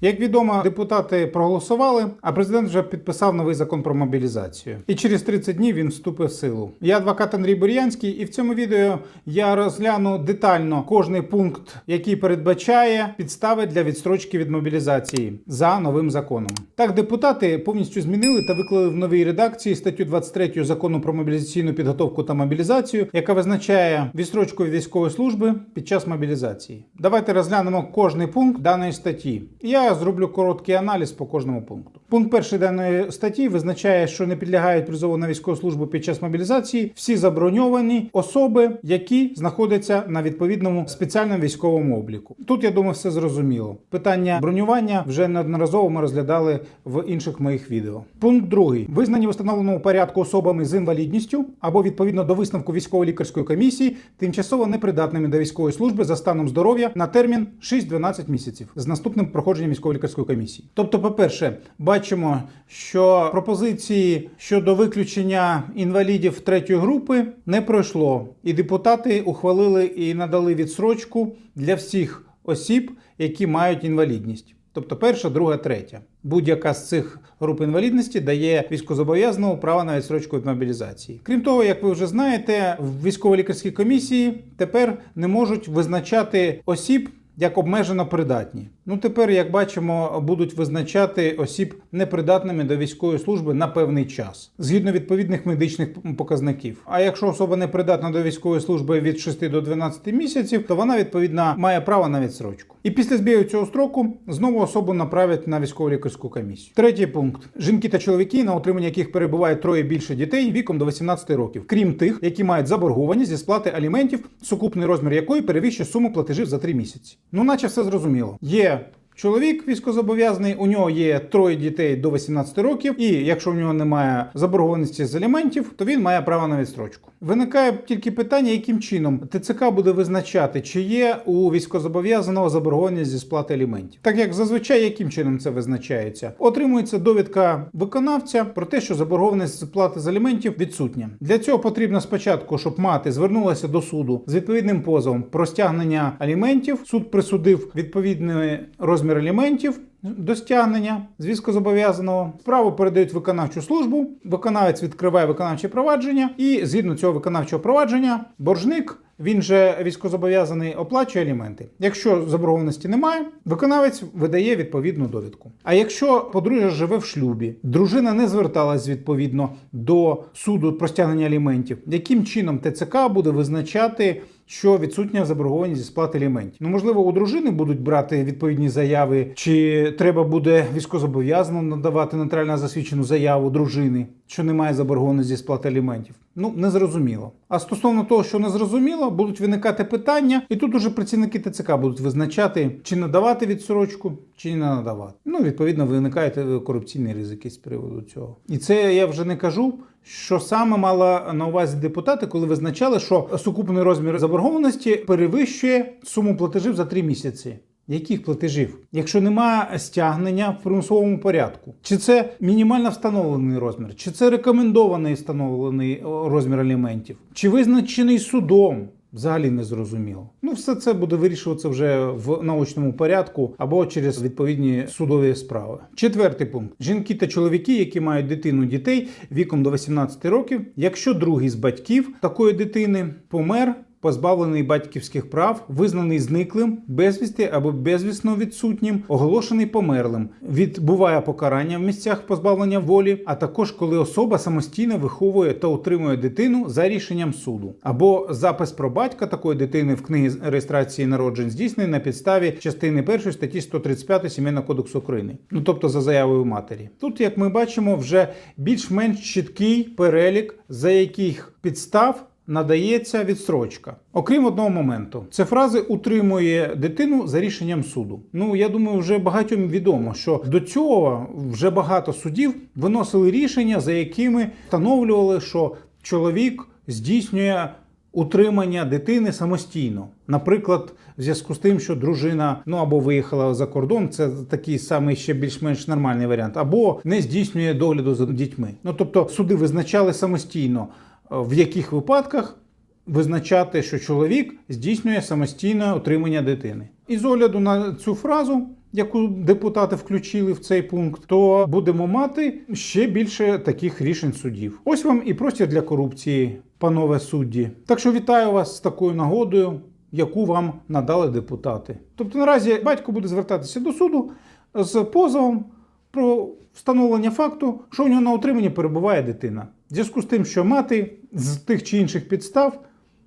Як відомо, депутати проголосували, а президент вже підписав новий закон про мобілізацію. І через 30 днів він вступить в силу. Я адвокат Андрій Бур'янський, і в цьому відео я розгляну детально кожний пункт, який передбачає підстави для відстрочки від мобілізації за новим законом. Так, депутати повністю змінили та виклали в новій редакції статтю 23 закону про мобілізаційну підготовку та мобілізацію, яка визначає відстрочку від військової служби під час мобілізації. Давайте розглянемо кожний пункт даної статті. Я зроблю короткий аналіз по кожному пункту. Пункт перший даної статті визначає, що не підлягають призову на військову службу під час мобілізації всі заброньовані особи, які знаходяться на відповідному спеціальному військовому обліку. Тут я думаю, все зрозуміло. Питання бронювання вже неодноразово ми розглядали в інших моїх відео. Пункт другий визнані в установленому порядку особами з інвалідністю або відповідно до висновку військово-лікарської комісії тимчасово непридатними до військової служби за станом здоров'я на термін 6-12 місяців з наступним проходженням військово-лікарської комісії. Тобто, по-перше, бачимо, що пропозиції щодо виключення інвалідів третьої групи не пройшло, і депутати ухвалили і надали відсрочку для всіх осіб, які мають інвалідність. Тобто перша, друга, третя. Будь-яка з цих груп інвалідності дає військовозобов'язаному право на відсрочку від мобілізації. Крім того, як ви вже знаєте, в військово-лікарській комісії тепер не можуть визначати осіб як обмежено придатні. Ну тепер, як бачимо, будуть визначати осіб непридатними до військової служби на певний час, згідно відповідних медичних показників. А якщо особа не придатна до військової служби від 6 до 12 місяців, то вона відповідно має право на відсрочку. І після збігу цього строку знову особу направлять на військово-лікарську комісію. Третій пункт: жінки та чоловіки, на утриманні яких перебуває троє більше дітей віком до 18 років, крім тих, які мають заборгованість зі сплати аліментів, сукупний розмір якої перевищує суму платежів за три місяці. Ну, наче все зрозуміло. Є Чоловік військозобов'язаний, у нього є троє дітей до 18 років, і якщо в нього немає заборгованості з аліментів, то він має право на відстрочку. Виникає тільки питання, яким чином ТЦК буде визначати, чи є у військозобов'язаного заборгованість зі сплати аліментів. Так як зазвичай, яким чином це визначається? Отримується довідка виконавця про те, що заборгованість сплати з аліментів відсутня. Для цього потрібно спочатку, щоб мати звернулася до суду з відповідним позовом про стягнення аліментів. Суд присудив відповідний розмір аліментів до стягнення з військозобов'язаного. Справу передають виконавчу службу. Виконавець відкриває виконавче провадження, і згідно цього виконавчого провадження, боржник. Він же військозобов'язаний оплачує аліменти. Якщо заборгованості немає, виконавець видає відповідну довідку. А якщо подружжя живе в шлюбі, дружина не зверталась відповідно до суду про стягнення аліментів, яким чином ТЦК буде визначати? Що відсутня заборгованість зі сплати аліментів. Ну, можливо, у дружини будуть брати відповідні заяви, чи треба буде військозобов'язаному надавати нотаріально засвідчену заяву дружини, що немає заборгованості зі сплати аліментів. Ну, не зрозуміло. А стосовно того, що не зрозуміло, будуть виникати питання, і тут уже працівники ТЦК будуть визначати, чи надавати відсрочку, чи не надавати. Ну, відповідно, виникають е, корупційні ризики з приводу цього. І це я вже не кажу. Що саме мала на увазі депутати, коли визначали, що сукупний розмір заборгованості перевищує суму платежів за три місяці? Яких платежів? Якщо немає стягнення в примусовому порядку, чи це мінімально встановлений розмір, чи це рекомендований встановлений розмір аліментів, чи визначений судом? Взагалі не зрозуміло. Ну, все це буде вирішуватися вже в научному порядку або через відповідні судові справи. Четвертий пункт: жінки та чоловіки, які мають дитину дітей віком до 18 років, якщо другий з батьків такої дитини помер. Позбавлений батьківських прав, визнаний зниклим, безвісти або безвісно відсутнім, оголошений померлим, відбуває покарання в місцях позбавлення волі, а також коли особа самостійно виховує та утримує дитину за рішенням суду, або запис про батька такої дитини в книгі реєстрації народжень здійснений на підставі частини 1 статті 135 Сімейного кодексу України, ну тобто за заявою матері. Тут, як ми бачимо, вже більш-менш чіткий перелік, за яких підстав надається відстрочка. Окрім одного моменту, це фрази утримує дитину за рішенням суду. Ну я думаю, вже багатьом відомо, що до цього вже багато судів виносили рішення, за якими встановлювали, що чоловік здійснює. Утримання дитини самостійно, наприклад, в зв'язку з тим, що дружина ну або виїхала за кордон, це такий самий ще більш-менш нормальний варіант, або не здійснює догляду за дітьми. Ну тобто суди визначали самостійно, в яких випадках визначати, що чоловік здійснює самостійне утримання дитини. І з огляду на цю фразу яку депутати включили в цей пункт, то будемо мати ще більше таких рішень судів. Ось вам і простір для корупції, панове судді. Так що вітаю вас з такою нагодою, яку вам надали депутати. Тобто наразі батько буде звертатися до суду з позовом про встановлення факту, що у нього на утриманні перебуває дитина. В зв'язку з тим, що мати з тих чи інших підстав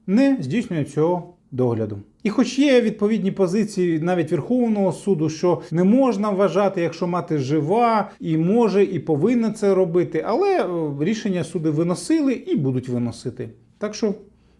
не здійснює цього догляду. І хоч є відповідні позиції навіть Верховного суду, що не можна вважати, якщо мати жива і може, і повинна це робити, але е, рішення суди виносили і будуть виносити. Так що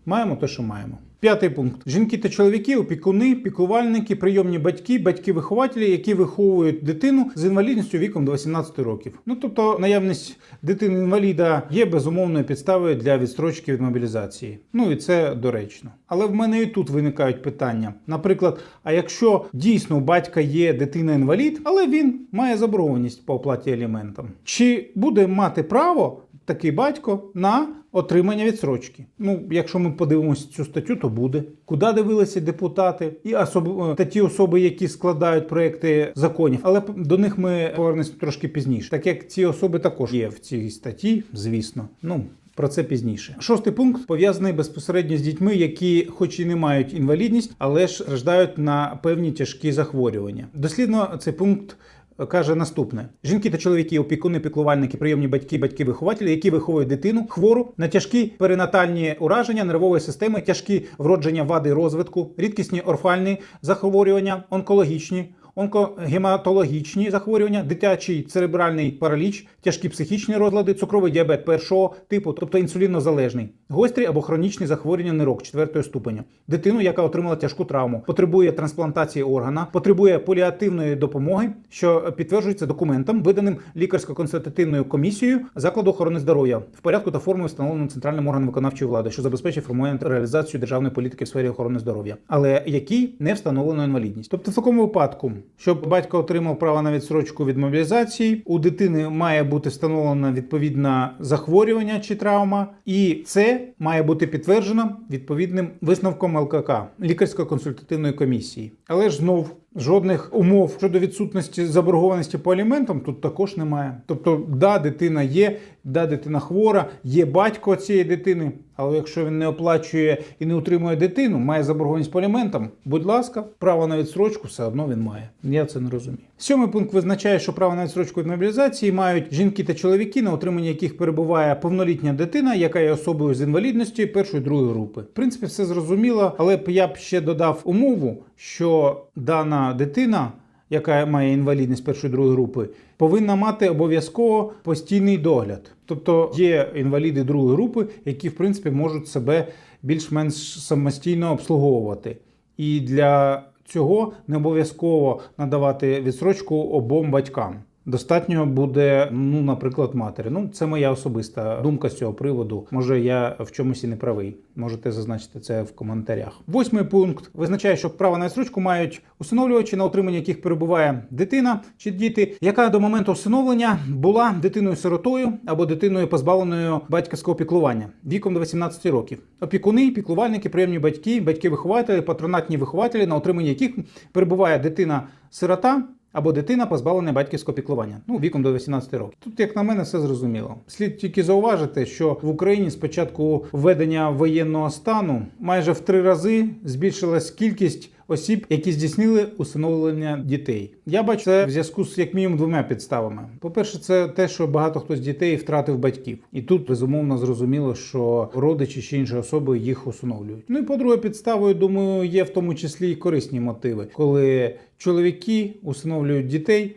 маємо те, що маємо. П'ятий пункт: жінки та чоловіки, опікуни, піклувальники, прийомні батьки, батьки-вихователі, які виховують дитину з інвалідністю віком до 18 років. Ну тобто наявність дитини інваліда є безумовною підставою для відстрочки від мобілізації. Ну і це доречно. Але в мене і тут виникають питання. Наприклад, а якщо дійсно у батька є дитина-інвалід, але він має заборгованість по оплаті аліментам, чи буде мати право такий батько на отримання відсрочки. Ну, якщо ми подивимося цю статтю, то буде. Куди дивилися депутати і особи та ті особи, які складають проекти законів. Але до них ми повернемося трошки пізніше, так як ці особи також є в цій статті, звісно. Ну. Про це пізніше. Шостий пункт пов'язаний безпосередньо з дітьми, які, хоч і не мають інвалідність, але ж страждають на певні тяжкі захворювання. Дослідно цей пункт каже наступне: жінки та чоловіки, опікуни, піклувальники, прийомні батьки, батьки-вихователі, які виховують дитину, хвору на тяжкі перинатальні ураження нервової системи, тяжкі вродження вади розвитку, рідкісні орфальні захворювання, онкологічні. Онкогематологічні захворювання, дитячий церебральний параліч, тяжкі психічні розлади, цукровий діабет першого типу, тобто інсулінозалежний, гострі або хронічні захворювання нирок 4 ступеня, дитину, яка отримала тяжку травму, потребує трансплантації органа, потребує поліативної допомоги, що підтверджується документом, виданим лікарсько-консультативною комісією закладу охорони здоров'я в порядку та формі, встановленому центральним органом виконавчої влади, що забезпечить формування реалізацію державної політики в сфері охорони здоров'я, але який не встановлено інвалідність. Тобто в такому випадку, щоб батько отримав право на відсрочку від мобілізації, у дитини має бути встановлено відповідне захворювання чи травма, і це має бути підтверджено відповідним висновком ЛКК лікарсько-консультативної комісії. Але ж знов жодних умов щодо відсутності заборгованості по аліментам тут також немає. Тобто, да, дитина є, да, дитина хвора, є батько цієї дитини. Але якщо він не оплачує і не утримує дитину, має заборгованість по аліментам, будь ласка, право на відсрочку все одно він має. Я це не розумію. Сьомий пункт визначає, що право на відсрочку від мобілізації мають жінки та чоловіки, на утриманні яких перебуває повнолітня дитина, яка є особою з інвалідністю першої другої групи. В принципі, все зрозуміло, але б я б ще додав умову, що дана дитина. Яка має інвалідність першої другої групи, повинна мати обов'язково постійний догляд. Тобто є інваліди другої групи, які в принципі можуть себе більш-менш самостійно обслуговувати. І для цього не обов'язково надавати відсрочку обом батькам. Достатньо буде, ну, наприклад, матері. Ну, це моя особиста думка з цього приводу. Може, я в чомусь і не правий. Можете зазначити це в коментарях. Восьмий пункт визначає, що право на відсрочку мають усиновлювачі, на утримання яких перебуває дитина чи діти, яка до моменту усиновлення була дитиною-сиротою або дитиною позбавленою батьківського піклування віком до 18 років. Опікуни, піклувальники, приємні батьки, батьки-вихователі, патронатні вихователі, на утриманні яких перебуває дитина-сирота або дитина позбавлена батьківського піклування, ну віком до 18 років. Тут, як на мене, все зрозуміло. Слід тільки зауважити, що в Україні з початку введення воєнного стану майже в три рази збільшилась кількість осіб, які здійснили усиновлення дітей. Я бачу це в зв'язку з як мінімум двома підставами. По-перше, це те, що багато хто з дітей втратив батьків, і тут безумовно зрозуміло, що родичі чи інші особи їх усиновлюють. Ну і по-друге, підставою думаю, є в тому числі і корисні мотиви, коли чоловіки усиновлюють дітей.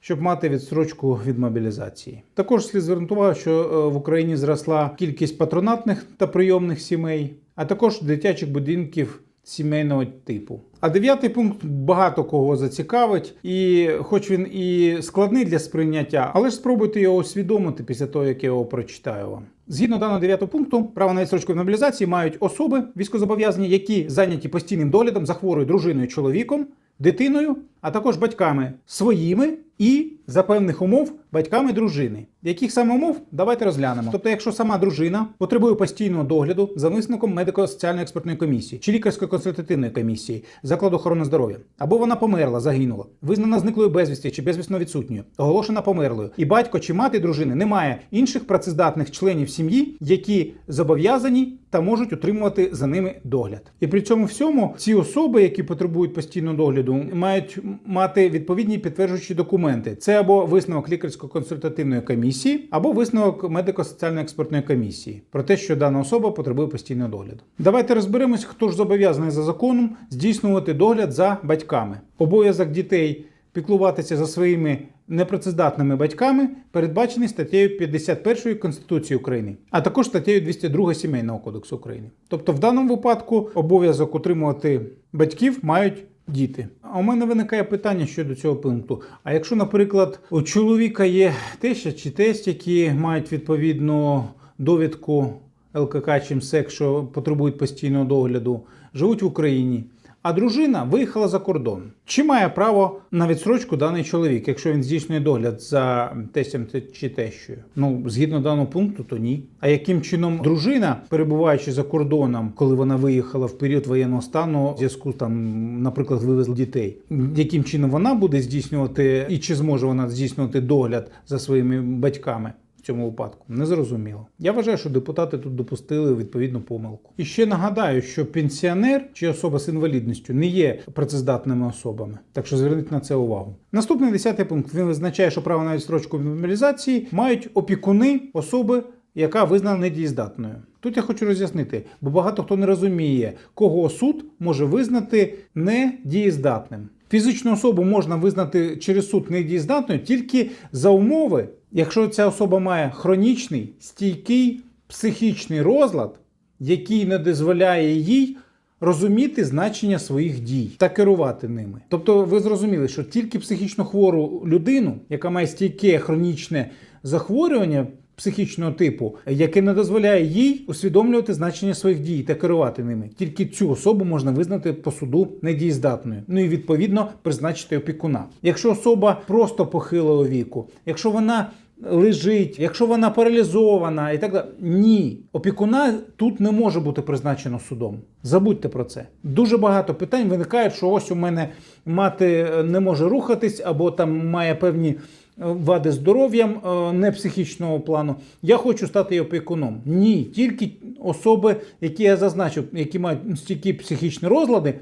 Щоб мати відстрочку від мобілізації, також слід звернути увагу, що е, в Україні зросла кількість патронатних та прийомних сімей, а також дитячих будинків сімейного типу. А дев'ятий пункт багато кого зацікавить, і хоч він і складний для сприйняття, але ж спробуйте його усвідомити після того, як я його прочитаю вам. Згідно даного дев'ятого пункту, право на відстрочку в мобілізації мають особи військовозобов'язані, які зайняті постійним доглядом за хворою дружиною чоловіком, дитиною, а також батьками своїми і за певних умов батьками дружини. Яких саме умов давайте розглянемо. Тобто, якщо сама дружина потребує постійного догляду за висновком медико-соціальної експертної комісії чи лікарської консультативної комісії закладу охорони здоров'я, або вона померла, загинула, визнана зниклою безвісті чи безвісно відсутньою, оголошена померлою, і батько чи мати дружини немає інших працездатних членів сім'ї, які зобов'язані та можуть утримувати за ними догляд. І при цьому всьому ці особи, які потребують постійного догляду, мають мати відповідні підтверджуючі документи. Це або висновок лікарсько-консультативної комісії, або висновок медико-соціальної експертної комісії про те, що дана особа потребує постійного догляду. Давайте розберемось, хто ж зобов'язаний за законом здійснювати догляд за батьками. Обов'язок дітей піклуватися за своїми непрацездатними батьками передбачений статтею 51 Конституції України, а також статтею 202 Сімейного кодексу України. Тобто, в даному випадку обов'язок утримувати батьків мають. Діти, а у мене виникає питання щодо цього пункту. А якщо, наприклад, у чоловіка є теща чи тесть, які мають відповідну довідку ЛКК чим МСЕК, що потребують постійного догляду, живуть в Україні, а дружина виїхала за кордон. Чи має право на відсрочку даний чоловік, якщо він здійснює догляд за тестем чи тещою? Ну, згідно даного пункту, то ні. А яким чином дружина, перебуваючи за кордоном, коли вона виїхала в період воєнного стану, в зв'язку там, наприклад, вивезли дітей, яким чином вона буде здійснювати і чи зможе вона здійснювати догляд за своїми батьками? Цьому випадку незрозуміло. Я вважаю, що депутати тут допустили відповідну помилку. І ще нагадаю, що пенсіонер чи особа з інвалідністю не є працездатними особами. Так що зверніть на це увагу. Наступний десятий пункт він визначає, що право на відстрочку від мобілізації мають опікуни особи. Яка визнана недієздатною. Тут я хочу роз'яснити, бо багато хто не розуміє, кого суд може визнати недієздатним. Фізичну особу можна визнати через суд недієздатною тільки за умови, якщо ця особа має хронічний стійкий психічний розлад, який не дозволяє їй розуміти значення своїх дій та керувати ними. Тобто, ви зрозуміли, що тільки психічно хвору людину, яка має стійке хронічне захворювання. Психічного типу, яке не дозволяє їй усвідомлювати значення своїх дій та керувати ними. Тільки цю особу можна визнати по суду недієздатною. Ну і відповідно призначити опікуна. Якщо особа просто похилого віку, якщо вона лежить, якщо вона паралізована і так далі, ні, опікуна тут не може бути призначено судом. Забудьте про це. Дуже багато питань виникають, що ось у мене мати не може рухатись або там має певні вади здоров'ям е, не психічного плану. Я хочу стати опікуном. Ні, тільки особи, які я зазначив, які мають стійкі психічні розлади.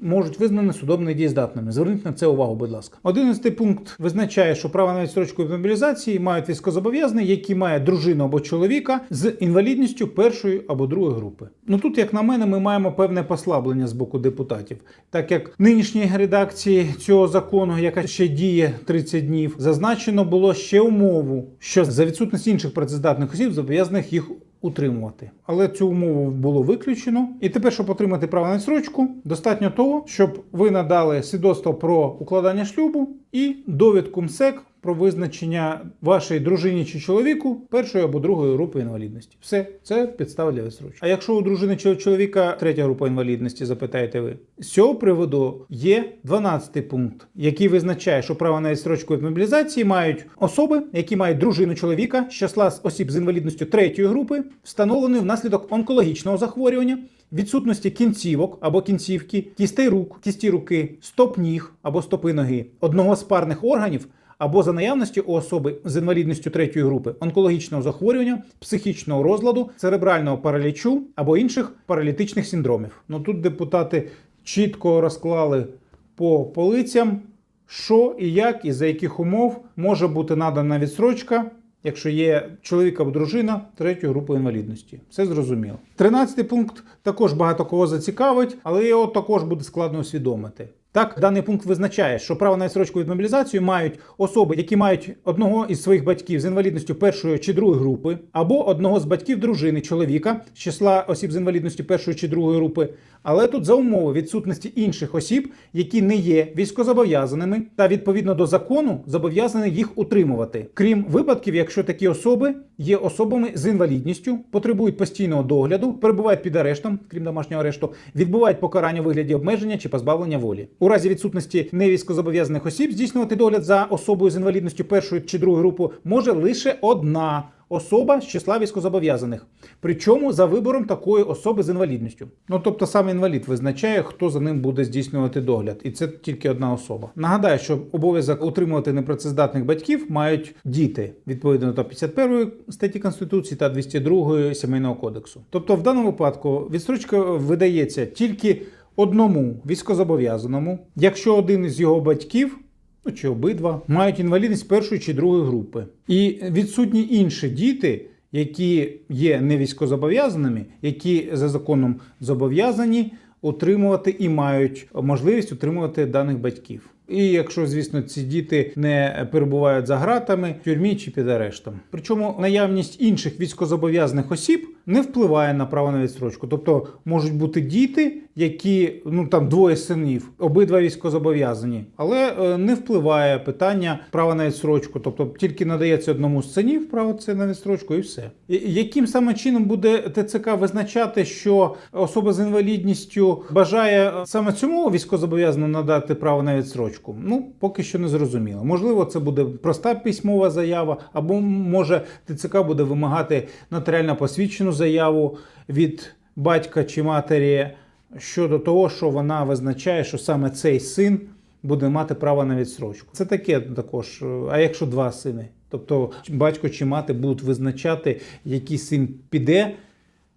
Можуть визнані судом недієздатними. Зверніть на це увагу, будь ласка. Одинадцятий пункт визначає, що право на відстрочку від мобілізації мають військовозобов'язані, які має дружину або чоловіка з інвалідністю першої або другої групи. Ну тут, як на мене, ми маємо певне послаблення з боку депутатів, так як нинішній редакції цього закону, яка ще діє 30 днів, зазначено було ще умову, що за відсутність інших працездатних осіб зобов'язаних їх утримувати. Але цю умову було виключено. І тепер, щоб отримати право на відсрочку, достатньо того, щоб ви надали свідоцтво про укладання шлюбу і довідку МСЕК про визначення вашої дружині чи чоловіку першої або другої групи інвалідності. Все, це підстава для відсрочки. А якщо у дружини чи чоловіка третя група інвалідності, запитаєте ви, з цього приводу є 12 пункт, який визначає, що право на відстрочку від мобілізації мають особи, які мають дружину чоловіка з числа осіб з інвалідністю третьої групи, встановленої внаслідок онкологічного захворювання. Відсутності кінцівок або кінцівки, кістей рук, кісті руки, стоп ніг або стопи ноги, одного з парних органів або за наявності у особи з інвалідністю третьої групи онкологічного захворювання, психічного розладу, церебрального паралічу або інших паралітичних синдромів. Ну тут депутати чітко розклали по полицям, що і як, і за яких умов може бути надана відсрочка. Якщо є чоловік або дружина третьої групи інвалідності, все зрозуміло. Тринадцятий пункт також багато кого зацікавить, але його також буде складно усвідомити. Так, даний пункт визначає, що право на відсрочку від мобілізацію мають особи, які мають одного із своїх батьків з інвалідністю першої чи другої групи, або одного з батьків дружини чоловіка з числа осіб з інвалідністю першої чи другої групи. Але тут за умови відсутності інших осіб, які не є військозобов'язаними, та відповідно до закону зобов'язані їх утримувати, крім випадків, якщо такі особи є особами з інвалідністю, потребують постійного догляду, перебувають під арештом, крім домашнього арешту, відбувають покарання у вигляді обмеження чи позбавлення волі. Разі відсутності невійськозобов'язаних осіб здійснювати догляд за особою з інвалідністю першої чи другої групи може лише одна особа з числа військозобов'язаних. Причому за вибором такої особи з інвалідністю. Ну тобто саме інвалід визначає, хто за ним буде здійснювати догляд, і це тільки одна особа. Нагадаю, що обов'язок утримувати непрацездатних батьків мають діти відповідно до 51 статті Конституції та 202 Сімейного кодексу. Тобто, в даному випадку відстрочка видається тільки одному військозобов'язаному, якщо один із його батьків ну чи обидва мають інвалідність першої чи другої групи, і відсутні інші діти, які є невійськозобов'язаними, які за законом зобов'язані утримувати і мають можливість утримувати даних батьків. І якщо, звісно, ці діти не перебувають за ґратами, в тюрмі чи під арештом. Причому наявність інших військозобов'язаних осіб не впливає на право на відстрочку. Тобто можуть бути діти, які ну там двоє синів, обидва військозобов'язані, але е, не впливає питання права на відстрочку. Тобто тільки надається одному з синів право це на відстрочку, і все. Яким саме чином буде ТЦК визначати, що особа з інвалідністю бажає саме цьому військозобов'язаному надати право на відстрочку? Ну поки що не зрозуміло. Можливо, це буде проста письмова заява, або може ТЦК буде вимагати нотаріально посвідчену заяву від батька чи матері щодо того, що вона визначає, що саме цей син буде мати право на відстрочку. Це таке також. А якщо два сини? Тобто батько чи мати будуть визначати, який син піде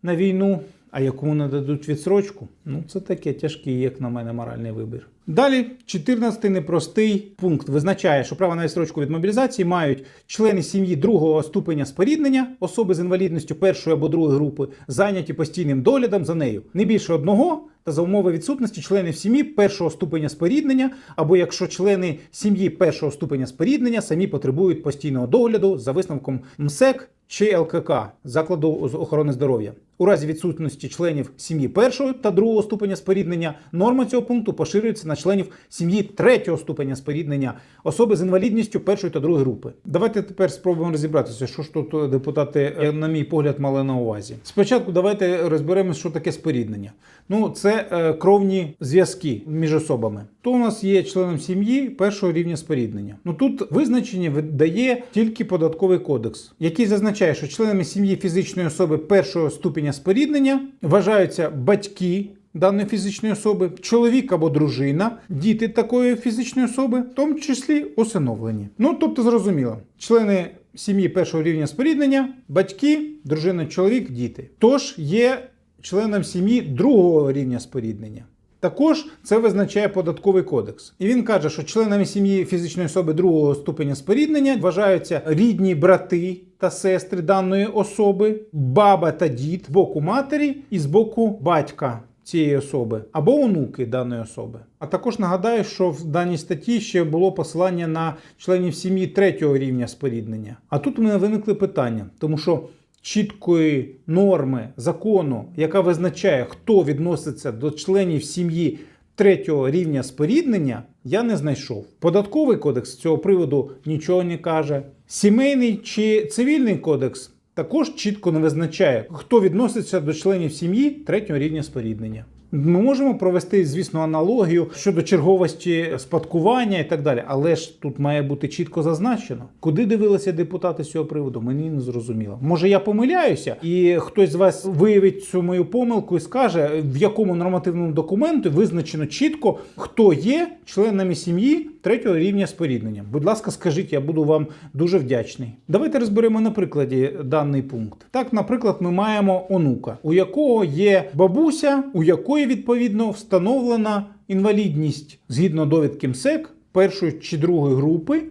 на війну, а якому нададуть відсрочку. Ну, це таке тяжкий, як на мене, моральний вибір. Далі, 14-й непростий пункт визначає, що право на відстрочку від мобілізації мають члени сім'ї другого ступеня споріднення, особи з інвалідністю першої або другої групи, зайняті постійним доглядом за нею, не більше одного. Та за умови відсутності членів сім'ї першого ступеня споріднення, або якщо члени сім'ї першого ступеня споріднення самі потребують постійного догляду за висновком МСЕК чи ЛКК закладу з охорони здоров'я. У разі відсутності членів сім'ї першого та другого ступеня споріднення норма цього пункту поширюється на членів сім'ї третього ступеня споріднення, особи з інвалідністю першої та другої групи. Давайте тепер спробуємо розібратися, що ж тут депутати, е, на мій погляд, мали на увазі. Спочатку давайте розберемося, що таке споріднення. Ну, це е, кровні зв'язки між особами. То у нас є членом сім'ї першого рівня споріднення. Ну тут визначення видає тільки податковий кодекс, який зазначає, що членами сім'ї фізичної особи першого ступеня споріднення вважаються батьки. Даної фізичної особи, чоловік або дружина, діти такої фізичної особи, в тому числі усиновлені. Ну тобто, зрозуміло, члени сім'ї першого рівня споріднення, батьки, дружина, чоловік, діти. Тож є членом сім'ї другого рівня споріднення. Також це визначає податковий кодекс. І він каже, що членами сім'ї фізичної особи другого ступеня споріднення вважаються рідні брати та сестри даної особи, баба та дід з боку матері і з боку батька цієї особи або онуки даної особи. А також нагадаю, що в даній статті ще було посилання на членів сім'ї третього рівня споріднення. А тут у мене виникли питання, тому що чіткої норми закону, яка визначає, хто відноситься до членів сім'ї третього рівня споріднення, я не знайшов. Податковий кодекс з цього приводу нічого не каже. Сімейний чи цивільний кодекс також чітко не визначає, хто відноситься до членів сім'ї третього рівня споріднення. Ми можемо провести, звісно, аналогію щодо черговості спадкування і так далі, але ж тут має бути чітко зазначено, куди дивилися депутати з цього приводу. Мені не зрозуміло. Може, я помиляюся, і хтось з вас виявить цю мою помилку і скаже, в якому нормативному документі визначено чітко, хто є членами сім'ї третього рівня споріднення. Будь ласка, скажіть, я буду вам дуже вдячний. Давайте розберемо на прикладі даний пункт. Так, наприклад, ми маємо онука, у якого є бабуся, у якої відповідно встановлена інвалідність згідно довідки МСЕК першої чи другої групи,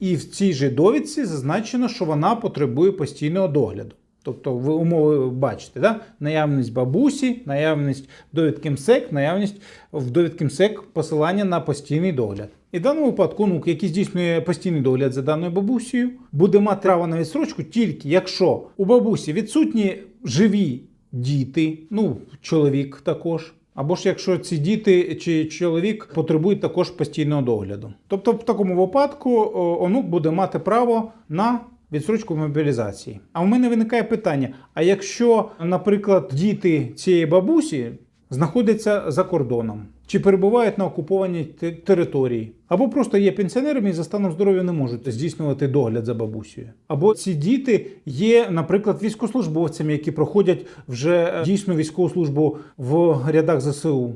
і в цій же довідці зазначено, що вона потребує постійного догляду. Тобто ви умови бачите, да? наявність бабусі, наявність довідки МСЕК, наявність в довідки МСЕК посилання на постійний догляд. І в даному випадку онук, який здійснює постійний догляд за даною бабусею, буде мати право на відстрочку тільки якщо у бабусі відсутні живі діти, ну, чоловік також. Або ж якщо ці діти чи чоловік потребують також постійного догляду. Тобто, в такому випадку онук буде мати право на відсрочку мобілізації. А в мене виникає питання: а якщо, наприклад, діти цієї бабусі знаходяться за кордоном, чи перебувають на окупованій території, або просто є пенсіонерами і за станом здоров'я не можуть здійснювати догляд за бабусею. Або ці діти є, наприклад, військовослужбовцями, які проходять вже дійсно дійсну військову службу в рядах ЗСУ.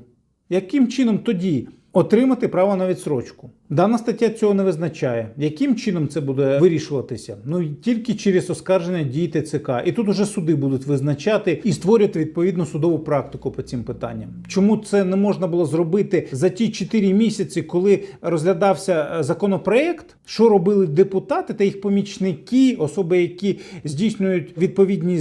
Яким чином тоді отримати право на відсрочку? Дана стаття цього не визначає. Яким чином це буде вирішуватися? Ну тільки через оскарження дій ТЦК. І тут уже суди будуть визначати і створювати відповідну судову практику по цим питанням. Чому це не можна було зробити за ті 4 місяці, коли розглядався е, законопроект? Що робили депутати та їх помічники, особи, які здійснюють відповідні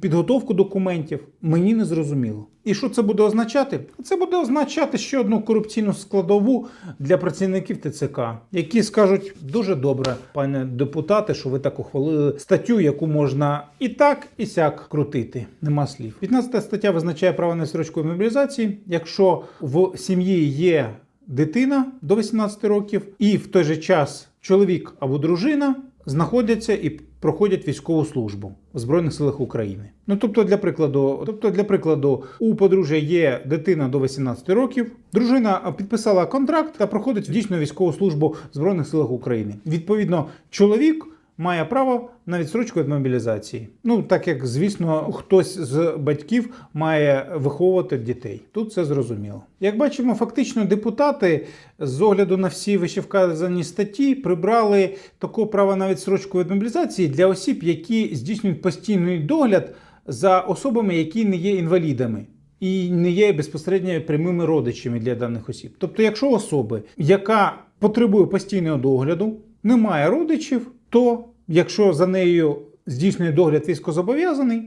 підготовку документів? Мені не зрозуміло. І що це буде означати? Це буде означати ще одну корупційну складову для працівників ТЦК, які скажуть дуже добре, пане депутате, що ви так ухвалили статтю, яку можна і так, і сяк крутити. Нема слів. 15 стаття визначає право на строчку мобілізації, якщо в сім'ї є дитина до 18 років, і в той же час чоловік або дружина знаходяться і проходять військову службу в Збройних силах України. Ну тобто, для прикладу, тобто, для прикладу, у подружжя є дитина до 18 років. Дружина підписала контракт та проходить дійсно військову службу в Збройних силах України. Відповідно, чоловік. Має право на відстрочку від мобілізації. Ну так як звісно, хтось з батьків має виховувати дітей. Тут це зрозуміло. Як бачимо, фактично депутати з огляду на всі вищевказані статті прибрали такого права на відстрочку від мобілізації для осіб, які здійснюють постійний догляд за особами, які не є інвалідами. І не є безпосередньо прямими родичами для даних осіб. Тобто, якщо особи, яка потребує постійного догляду, немає родичів, то якщо за нею здійснює догляд військозобов'язаний,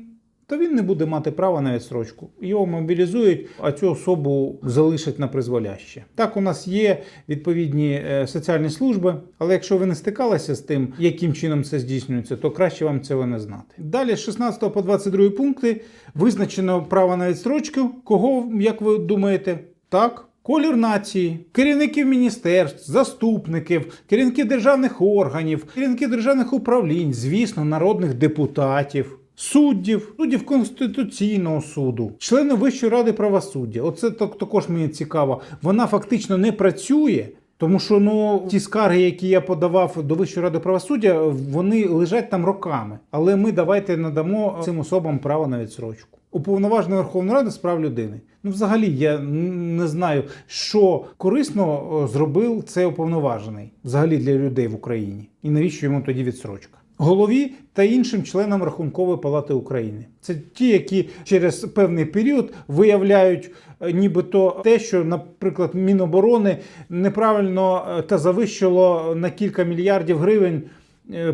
то він не буде мати права на відстрочку. Його мобілізують, а цю особу залишать на призволяще. Так, у нас є відповідні е, соціальні служби, але якщо ви не стикалися з тим, яким чином це здійснюється, то краще вам цього не знати. Далі з 16 по 22 пункти визначено право на відстрочку. Кого, як ви думаєте, так? Колір нації, керівників міністерств, заступників, керівників державних органів, керівників державних управлінь, звісно, народних депутатів, суддів, суддів Конституційного суду, члени Вищої ради правосуддя. Оце так- також мені цікаво. Вона фактично не працює. Тому що ну ті скарги, які я подавав до Вищої ради правосуддя, вони лежать там роками. Але ми давайте надамо цим особам право на відсрочку. Уповноважений Верховної Ради з прав людини. Ну, взагалі, я не знаю, що корисно зробив цей уповноважений взагалі для людей в Україні, і навіщо йому тоді відсрочка. Голові та іншим членам Рахункової палати України. Це ті, які через певний період виявляють е, нібито те, що, наприклад, Міноборони неправильно е, та завищило на кілька мільярдів гривень е,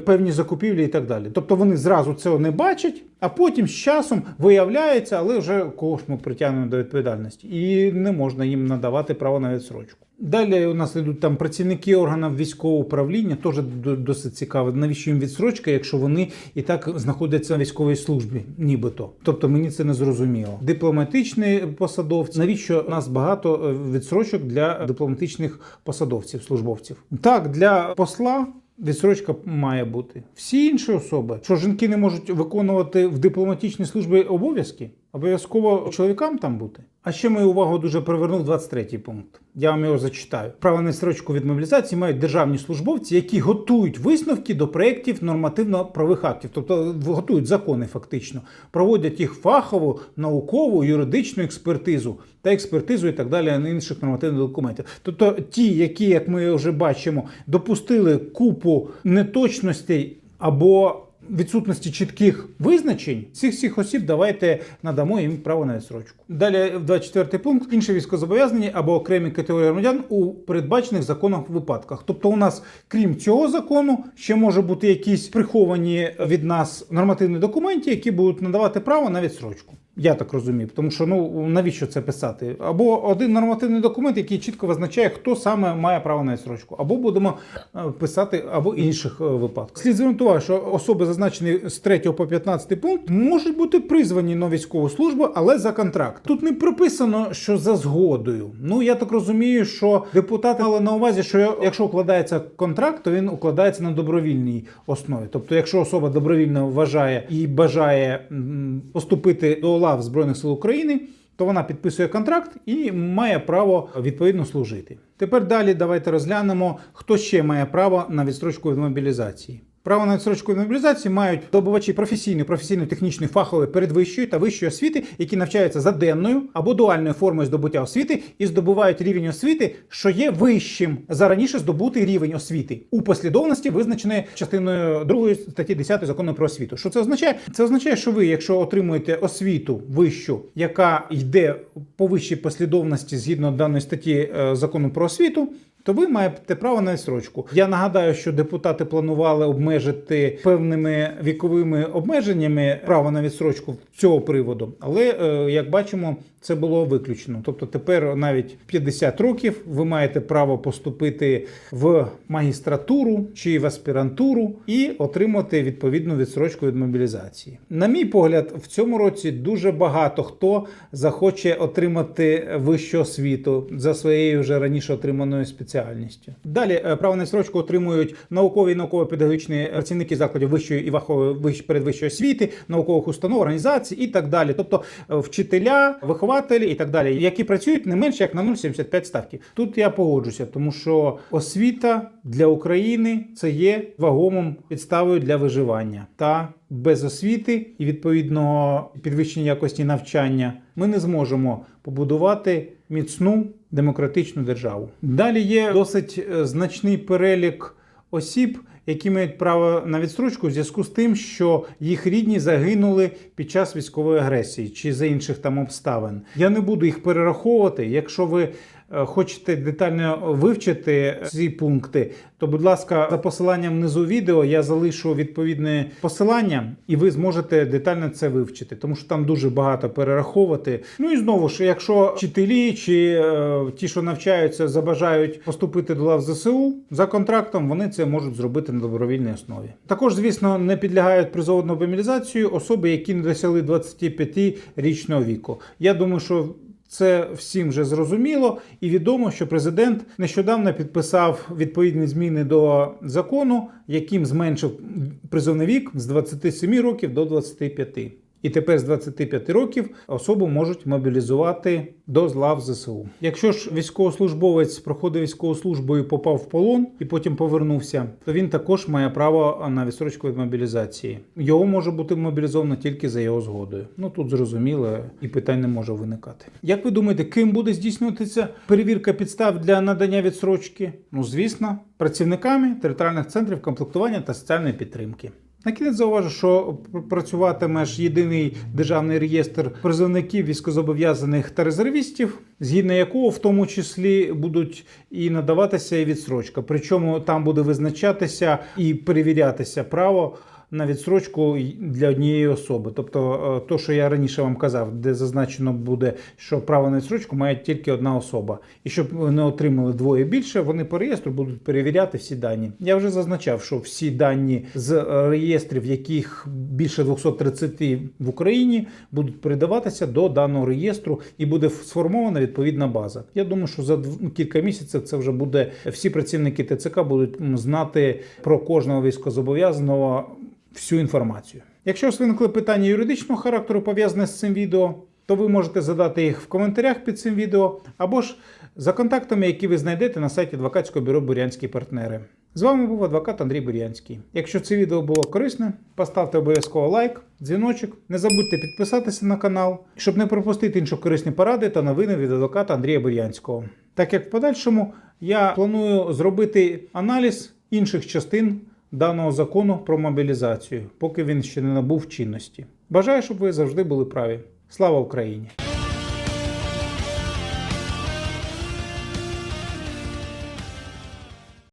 певні закупівлі і так далі. Тобто вони зразу цього не бачать, а потім з часом виявляється, але вже кого ж ми притягнемо до відповідальності, і не можна їм надавати право на відсрочку. Далі у нас йдуть там працівники органів військового управління, теж досить цікаво. Навіщо їм відсрочка, якщо вони і так знаходяться на військовій службі, нібито. Тобто мені це не зрозуміло. Дипломатичні посадовці, навіщо у нас багато е, відсрочок для дипломатичних посадовців, службовців? Так, для посла. Відсрочка має бути. Всі інші особи, що жінки не можуть виконувати в дипломатичній службі обов'язки, обов'язково чоловікам там бути. А ще мою увагу дуже привернув 23-й пункт. Я вам його зачитаю. Право на відстрочку від мобілізації мають державні службовці, які готують висновки до проєктів нормативно-правових актів, тобто готують закони фактично, проводять їх фахову, наукову, юридичну експертизу та експертизу і так далі на інших нормативних документів. Тобто ті, які, як ми вже бачимо, допустили купу неточностей або відсутності чітких визначень цих всіх осіб давайте надамо їм право на відсрочку. Далі, в 24 пункт, інші військовозобов'язані або окремі категорії громадян у передбачених законах випадках. Тобто, у нас, крім цього закону, ще може бути якісь приховані від нас нормативні документи, які будуть надавати право на відсрочку. Я так розумію, тому що ну навіщо це писати? Або один нормативний документ, який чітко визначає, хто саме має право на відсрочку, або будемо е, писати або інших е, випадках. Слід звернути увагу, що особи, зазначені з 3 по 15 пункт, можуть бути призвані на військову службу, але за контракт. Тут не прописано, що за згодою. Ну я так розумію, що депутати мали на увазі, що якщо укладається контракт, то він укладається на добровільній основі. Тобто, якщо особа добровільно вважає і бажає поступити до лав Збройних сил України, то вона підписує контракт і має право відповідно служити. Тепер далі давайте розглянемо, хто ще має право на відстрочку від мобілізації. Право на відстрочку від мобілізації мають добувачі професійної, професійно-технічної, фахової, передвищої та вищої освіти, які навчаються за денною або дуальною формою здобуття освіти і здобувають рівень освіти, що є вищим за раніше здобутий рівень освіти у послідовності, визначеної частиною 2 статті 10 закону про освіту. Що це означає? Це означає, що ви, якщо отримуєте освіту вищу, яка йде по вищій послідовності згідно даної статті е, закону про освіту, то ви маєте право на відстрочку. Я нагадаю, що депутати планували обмежити певними віковими обмеженнями право на відстрочку з цього приводу, але е, як бачимо, це було виключено. Тобто тепер навіть 50 років ви маєте право поступити в магістратуру чи в аспірантуру і отримати відповідну відстрочку від мобілізації. На мій погляд, в цьому році дуже багато хто захоче отримати вищу освіту за своєю вже раніше отриманою спеціальністю. Далі е, право на відстрочку отримують наукові і науково-педагогічні працівники закладів вищої і вахової вищ- передвищої освіти, наукових установ, організацій і так далі. Тобто е, вчителя, вихователі і так далі, які працюють не менше як на 0,75 ставки. Тут я погоджуся, тому що освіта для України це є вагомим підставою для виживання та без освіти і відповідного підвищення якості навчання ми не зможемо побудувати міцну демократичну державу. Далі є досить е, значний перелік осіб, які мають право на відстрочку в зв'язку з тим, що їх рідні загинули під час військової агресії чи за інших там обставин. Я не буду їх перераховувати. Якщо ви хочете детально вивчити ці пункти, то, будь ласка, за посиланням внизу відео я залишу відповідне посилання, і ви зможете детально це вивчити, тому що там дуже багато перераховувати. Ну і знову ж, якщо вчителі чи е, ті, що навчаються, забажають поступити до лав ЗСУ за контрактом, вони це можуть зробити на добровільній основі. Також, звісно, не підлягають призову мобілізацію особи, які не досягли 25-річного віку. Я думаю, що це всім вже зрозуміло і відомо, що президент нещодавно підписав відповідні зміни до закону, яким зменшив призовний вік з 27 років до 25. І тепер з 25 років особу можуть мобілізувати до злав ЗСУ. Якщо ж військовослужбовець проходив військову службу і попав в полон і потім повернувся, то він також має право на відстрочку від мобілізації. Його може бути мобілізовано тільки за його згодою. Ну тут зрозуміло, і питань не може виникати. Як ви думаєте, ким буде здійснюватися перевірка підстав для надання відстрочки? Ну звісно, працівниками територіальних центрів комплектування та соціальної підтримки. На кінець зауважу, що пр- працюватиме ж єдиний державний реєстр призовників військозобов'язаних та резервістів, згідно якого в тому числі будуть і надаватися і відсрочка. Причому там буде визначатися і перевірятися право на відстрочку для однієї особи. Тобто, е, то, що я раніше вам казав, де зазначено буде, що право на відстрочку має тільки одна особа. І щоб вони отримали двоє більше, вони по реєстру будуть перевіряти всі дані. Я вже зазначав, що всі дані з е, реєстрів, яких більше 230 в Україні, будуть передаватися до даного реєстру і буде сформована відповідна база. Я думаю, що за кілька місяців це вже буде всі працівники ТЦК будуть знати про кожного військовозобов'язаного всю інформацію. Якщо виникли питання юридичного характеру пов'язані з цим відео, то ви можете задати їх в коментарях під цим відео або ж за контактами, які ви знайдете на сайті адвокатського бюро Бурянські партнери. З вами був адвокат Андрій Бурянський. Якщо це відео було корисне, поставте обов'язково лайк, дзвіночок. Не забудьте підписатися на канал, щоб не пропустити інші корисні поради та новини від адвоката Андрія Бурянського. Так як в подальшому я планую зробити аналіз інших частин даного закону про мобілізацію, поки він ще не набув чинності. Бажаю, щоб ви завжди були праві. Слава Україні!